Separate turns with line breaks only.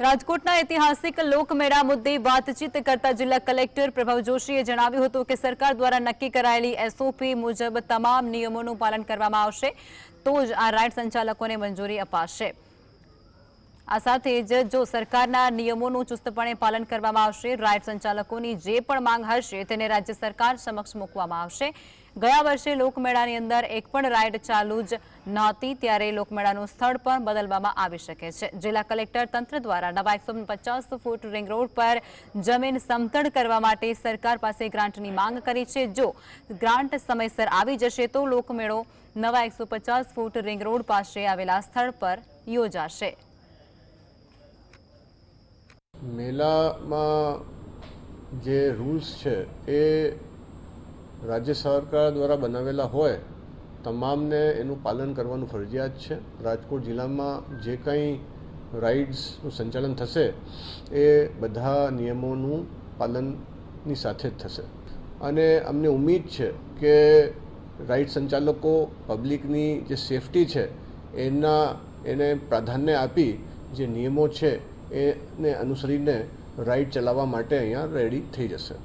રાજકોટના ઐતિહાસિક લોકમેળા મુદ્દે વાતચીત કરતા જિલ્લા કલેક્ટર પ્રભવ જોશીએ જણાવ્યું હતું કે સરકાર દ્વારા નક્કી કરાયેલી એસઓપી મુજબ તમામ નિયમોનું પાલન કરવામાં આવશે તો જ આ રાઇડ સંચાલકોને મંજૂરી અપાશે આ સાથે જે જો સરકારના નિયમોનું ચુસ્તપણે પાલન કરવામાં આવશે રાઇડ સંચાલકોની જે પણ માંગ હશે તેને રાજ્ય સરકાર સમક્ષ મૂકવામાં આવશે ગયા વર્ષે લોકમેળાની અંદર એક પણ રાઇડ ચાલુ જ ન હતી ત્યારે લોકમેળાનું સ્થળ પર બદલવામાં આવી શકે છે જિલ્લા કલેક્ટર તંત્ર દ્વારા નવા 150 ફૂટ રિંગ રોડ પર જમીન समતળ કરવા માટે સરકાર પાસે ગ્રાન્ટની માંગ કરી છે જો ગ્રાન્ટ સમયસર આવી જશે તો લોકમેળો નવા 150 ફૂટ રિંગ રોડ પાસે આવેલા સ્થળ પર યોજાશે
મેલામાં જે રૂલ્સ છે એ રાજ્ય સરકાર દ્વારા બનાવેલા હોય તમામને એનું પાલન કરવાનું ફરજિયાત છે રાજકોટ જિલ્લામાં જે કંઈ રાઇડ્સનું સંચાલન થશે એ બધા નિયમોનું પાલનની સાથે જ થશે અને અમને ઉમ્મીદ છે કે રાઇડ સંચાલકો પબ્લિકની જે સેફટી છે એના એને પ્રાધાન્ય આપી જે નિયમો છે એને અનુસરીને રાઈડ ચલાવવા માટે અહીંયા રેડી થઈ જશે